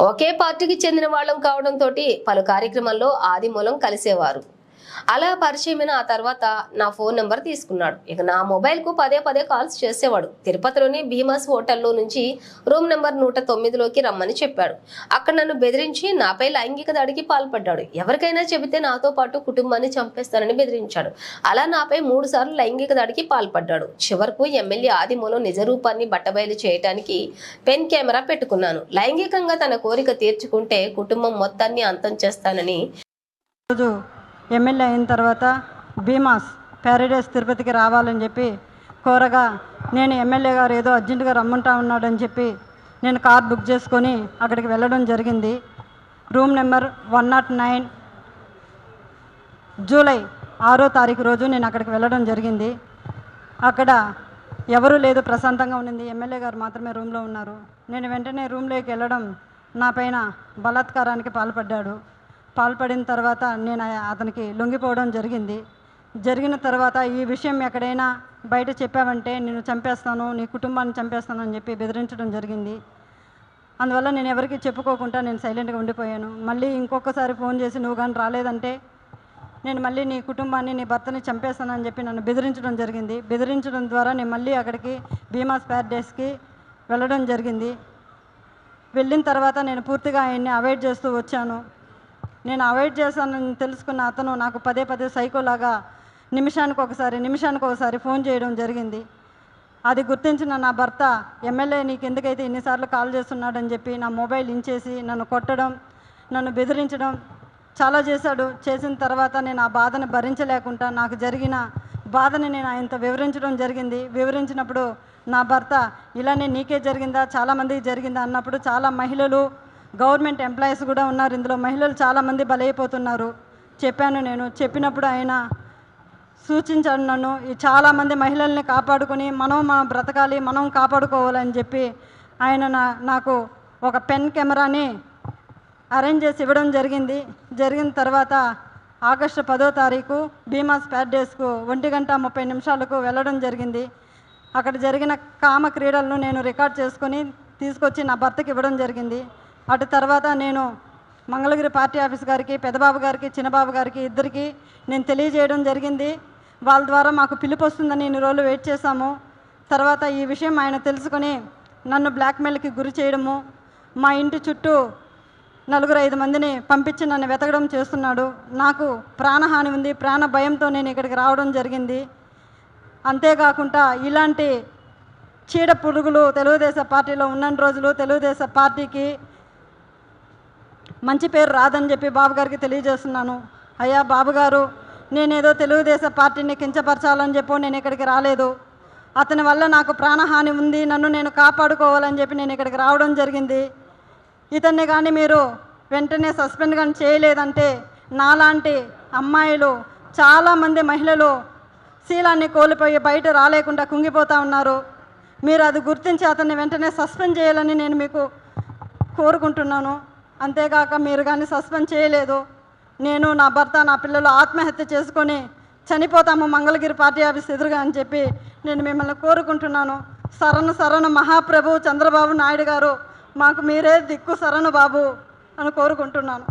ఒకే పార్టీకి చెందిన వాళ్ళం కావడంతో పలు కార్యక్రమాల్లో ఆదిమూలం కలిసేవారు. అలా పరిచయమైన ఆ తర్వాత నా ఫోన్ నెంబర్ తీసుకున్నాడు. ఇక నా మొబైల్కు పదే పదే కాల్స్ చేసేవాడు. తిరుపతిలోని భీమస్ హోటల్లో నుంచి రూమ్ నెంబర్ నూట తొమ్మిదిలోకి రమ్మని చెప్పాడు. అక్కడ నన్ను బెదిరించి నాపై లైంగిక దాడికి పాల్పడ్డాడు. ఎవరికైనా చెబితే నాతో పాటు కుటుంబాన్ని చంపేస్తానని బెదిరించాడు. అలా నాపై మూడు సార్లు లైంగిక దాడికి పాల్పడ్డాడు. చివరకు ఎమ్మెల్యే ఆదిమూలం నిజ రూపాన్ని బట్టబయలు చేయడానికి పెన్ కెమెరా పెట్టుకున్నాను. లైంగికంగా తన కోరిక తీర్చుకుంటే కుటుంబం మొత్తాన్ని అంతం చేస్తానని ఎమ్మెల్యే అయిన తర్వాత భీమాస్ ప్యారడైస్ తిరుపతికి రావాలని చెప్పి కోరగా నేను ఎమ్మెల్యే గారు ఏదో అర్జెంటుగా రమ్మంటా ఉన్నాడని చెప్పి నేను కార్ బుక్ చేసుకొని అక్కడికి వెళ్ళడం జరిగింది. Room number one nought nine July ఆరో తారీఖు రోజు నేను అక్కడికి వెళ్ళడం జరిగింది. అక్కడ ఎవరూ లేదు ప్రశాంతంగా ఉండింది ఎమ్మెల్యే గారు మాత్రమే రూమ్లో ఉన్నారు. నేను వెంటనే రూమ్లోకి వెళ్ళడం నా పైన బలాత్కారానికి పాల్పడ్డాడు. పాల్పడిన తర్వాత నేను అతనికి లొంగిపోవడం జరిగింది. జరిగిన తర్వాత ఈ విషయం ఎక్కడైనా బయట చెప్పావంటే నేను చంపేస్తాను నీ కుటుంబాన్ని చంపేస్తాను అని చెప్పి బెదిరించడం జరిగింది. అందువల్ల నేను ఎవరికి చెప్పుకోకుండా నేను సైలెంట్గా ఉండిపోయాను. మళ్ళీ ఇంకొకసారి ఫోన్ చేసి నువ్వు కానీ రాలేదంటే నేను మళ్ళీ నీ కుటుంబాన్ని నీ భర్తని చంపేస్తానని చెప్పి నన్ను బెదిరించడం జరిగింది. బెదిరించడం ద్వారా నేను మళ్ళీ అక్కడికి భీమా స్పేర్ డేస్కి వెళ్ళడం జరిగింది. వెళ్ళిన తర్వాత నేను పూర్తిగా ఆయన్ని అవాయిడ్ చేస్తూ వచ్చాను. నేను అవాయిడ్ చేశానని తెలుసుకున్న అతను నాకు పదే పదే సైకోలాగా నిమిషానికి ఒకసారి నిమిషానికి ఒకసారి ఫోన్ చేయడం జరిగింది. అది గుర్తించిన నా భర్త ఎమ్మెల్యే నీకు ఎందుకైతే ఇన్నిసార్లు కాల్ చేస్తున్నాడని చెప్పి నా మొబైల్ ఇంచేసి నన్ను కొట్టడం నన్ను బెదిరించడం చాలా చేశాడు. చేసిన తర్వాత నేను ఆ బాధను భరించలేకుండా నాకు జరిగిన బాధని నేను ఆయనతో వివరించడం జరిగింది. వివరించినప్పుడు నా భర్త ఇలానే నీకే జరిగిందా? చాలామందికి జరిగిందా? అన్నప్పుడు చాలా మహిళలు గవర్నమెంట్ ఎంప్లాయీస్ కూడా ఉన్నారు. ఇందులో మహిళలు చాలామంది బలైపోతున్నారు. చెప్పాను నేను. చెప్పినప్పుడు ఆయన సూచించాను నన్ను ఈ చాలామంది మహిళల్ని కాపాడుకొని మనం మనం బ్రతకాలి మనం కాపాడుకోవాలని చెప్పి ఆయన నా నాకు ఒక పెన్ కెమెరాని అరేంజ్ చేసి ఇవ్వడం జరిగింది. జరిగిన తర్వాత ఆగస్టు పదో తారీఖు భీమా స్పాట్ డేస్కు ఒంటి గంట ముప్పై నిమిషాలకు వెళ్ళడం జరిగింది. అక్కడ జరిగిన కామ క్రీడలను నేను రికార్డ్ చేసుకొని తీసుకొచ్చి నా భర్తకి ఇవ్వడం జరిగింది. అటు తర్వాత నేను మంగళగిరి పార్టీ ఆఫీస్ గారికి పెదబాబు గారికి చిన్నబాబు గారికి ఇద్దరికి నేను తెలియజేయడం జరిగింది. వాళ్ళ ద్వారా మాకు పిలుపు వస్తుందని ఇన్ని రోజులు వెయిట్ చేశాము. తర్వాత ఈ విషయం ఆయన తెలుసుకొని నన్ను బ్లాక్మెయిల్కి గురి చేయడము మా ఇంటి చుట్టూ నలుగురు ఐదు మందిని పంపించి నన్ను వెతకడం చేస్తున్నాడు. నాకు ప్రాణహాని ఉంది ప్రాణ భయంతో నేను ఇక్కడికి రావడం జరిగింది. అంతేకాకుండా ఇలాంటి చీడ పురుగులు తెలుగుదేశం పార్టీలో ఉన్న రోజులు తెలుగుదేశం పార్టీకి మంచి పేరు రాదని చెప్పి బాబు గారికి తెలియజేస్తున్నాను. అయ్యా బాబు గారు నేనేదో తెలుగుదేశం పార్టీని కించపరచాలని చెప్పో నేను ఇక్కడికి రాలేదు. అతని వల్ల నాకు ప్రాణహాని ఉంది నన్ను నేను కాపాడుకోవాలని చెప్పి నేను ఇక్కడికి రావడం జరిగింది. ఇతన్ని కానీ మీరు వెంటనే సస్పెండ్ కానీ చేయలేదంటే నాలాంటి అమ్మాయిలు చాలామంది మహిళలు శీలాన్ని కోల్పోయి బయట రాలేకుండా కుంగిపోతూ ఉన్నారు. మీరు అది గుర్తించి అతన్ని వెంటనే సస్పెండ్ చేయాలని నేను మీకు కోరుకుంటున్నాను. అంతేగాక మీరు కానీ సస్పెండ్ చేయలేదు. నేను నా భర్త నా పిల్లలు ఆత్మహత్య చేసుకొని చనిపోతాము మంగళగిరి పార్టీ ఆఫీస్ ఎదురుగా అని చెప్పి నేను మిమ్మల్ని కోరుకుంటున్నాను. సరణ సరణ మహాప్రభు చంద్రబాబు నాయుడు గారు మాకు మీరే దిక్కు సరణ బాబు అని కోరుకుంటున్నాను.